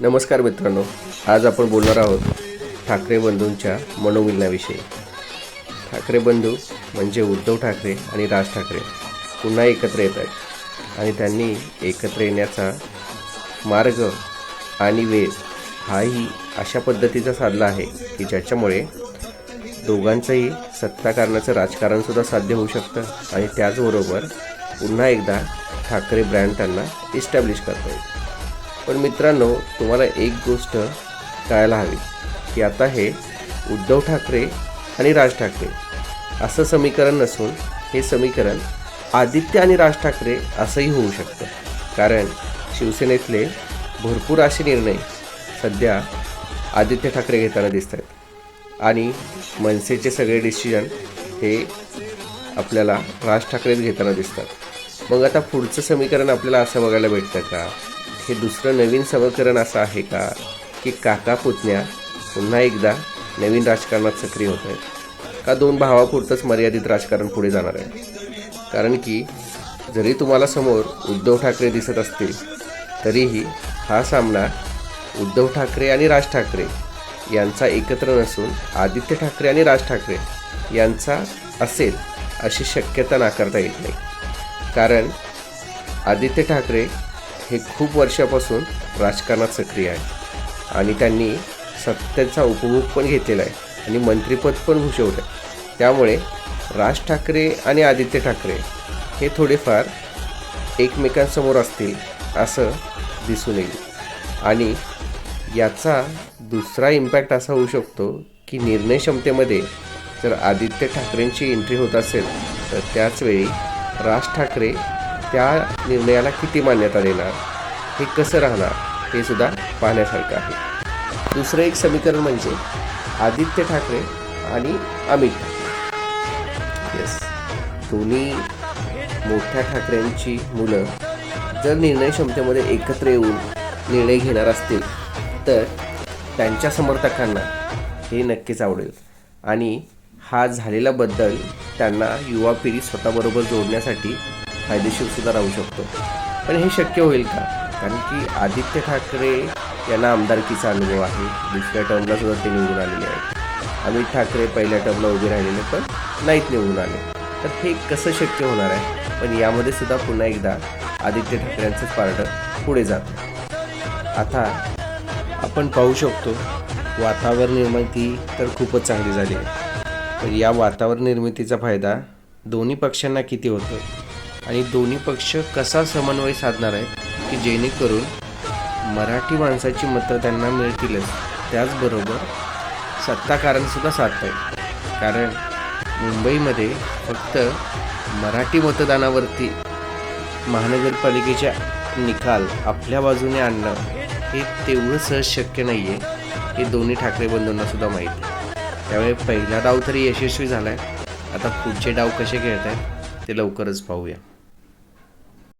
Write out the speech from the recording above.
नमस्कार मित्रांनो आज आपण बोलणार आहोत ठाकरे बंधूंच्या मनोमिलनाविषयी ठाकरे बंधू म्हणजे उद्धव ठाकरे आणि राज ठाकरे. पुन्हा एकत्र येत आहेत. आणि त्यांनी एकत्र येण्याचा मार्ग आणि वेळ हाही अशा पद्धतीचा साधला आहे की ज्याच्यामुळे दोघांचंही सत्ताकारणाचं राजकारणसुद्धा साध्य होऊ शकतं आणि त्याचबरोबर पुन्हा एकदा ठाकरे ब्रँड त्यांना इस्टॅब्लिश करता येईल. पण मित्रांनो तुम्हाला एक गोष्ट कळायला हवी की आता हे उद्धव ठाकरे आणि राज ठाकरे असं समीकरण नसून हे समीकरण आदित्य आणि राज ठाकरे असंही होऊ शकतं. कारण शिवसेनेतले भरपूर असे निर्णय सध्या आदित्य ठाकरे घेताना दिसत आहेत आणि मनसेचे सगळे डिसिजन हे आपल्याला राज ठाकरेच घेताना दिसतात. मग आता पुढचं समीकरण आपल्याला असं बघायला भेटतं का? हे दुसरं नवीन समीकरण असं आहे का? की काका पुतण्या पुन्हा एकदा नवीन राजकारणात सक्रिय होत आहेत. का दोन भावापुरतंच मर्यादित राजकारण पुढे जाणार आहे कारण की जरी तुम्हाला समोर उद्धव ठाकरे दिसत असतील तरीही हा सामना उद्धव ठाकरे आणि राज ठाकरे यांचा एकत्र नसून आदित्य ठाकरे आणि राज ठाकरे यांचा असेल अशी शक्यता नाकारता येत नाही. कारण आदित्य ठाकरे हे खूप वर्षापासून राजकारणात सक्रिय आहे. आणि त्यांनी सत्तेचा उपभोग पण घेतलेला आहे. आणि मंत्रिपद पण भूषवलं आहे. त्यामुळे राज ठाकरे आणि आदित्य ठाकरे हे थोडेफार एकमेकांसमोर असतील असं दिसून येईल. आणि याचा दुसरा इम्पॅक्ट असा होऊ शकतो की निर्णय क्षमतेमध्ये जर आदित्य ठाकरेंची एंट्री होत असेल तर त्याचवेळी राज ठाकरे त्या निर्णयाला किती मान्यता देणार हे कसं राहणार हे सुद्धा पाहण्यासारखं आहे. दुसरं एक समीकरण म्हणजे आदित्य ठाकरे आणि अमित ठाकरे. येस दोन्ही मोठ्या ठाकरेंची मुलं जर निर्णय क्षमतेमध्ये एकत्र येऊन निर्णय घेणार असतील तर त्यांच्या समर्थकांना हे नक्कीच आवडेल. आणि हा झालेला बदल त्यांना युवा पिढी स्वतःबरोबर जोडण्यासाठी फायदेशीर सुद्धा राहू शकतो. पण हे शक्य होईल का? कारण की आदित्य ठाकरे यांना आमदारकीचा अनुभव आहे. दुसऱ्या टर्मला सुद्धा ते निवडून आलेले आहेत. अमित ठाकरे पहिल्या टर्मला उभे राहिलेले पण नाहीत निवडून आले. तर हे कसं शक्य होणार आहे? पण यामध्ये सुद्धा पुन्हा एकदा आदित्य ठाकरेंचंच पार्ट पुढे जातं. आता आपण पाहू शकतो वातावरण निर्मिती तर खूपच चांगली झाली आहे. या वातावरण निर्मितीचा फायदा दोन्ही पक्षांना किती होतो आणि दोन्ही पक्ष कसा समन्वय साधणार आहेत की जेणेकरून मराठी माणसाची मतं त्यांना मिळतीलच त्याचबरोबर सत्ताकारणसुद्धा साधता येईल. कारण मुंबईमध्ये फक्त मराठी मतदानावरती महानगरपालिकेच्या निकाल आपल्या बाजूने आणणं हे तेवढं सहज शक्य नाही आहे हे दोन्ही ठाकरे बंधूंनासुद्धा माहीत आहे. त्यामुळे पहिला डाव तरी यशस्वी झाला आहे आता पुढचे डाव कसे खेळत आहेत ते लवकरच पाहूया.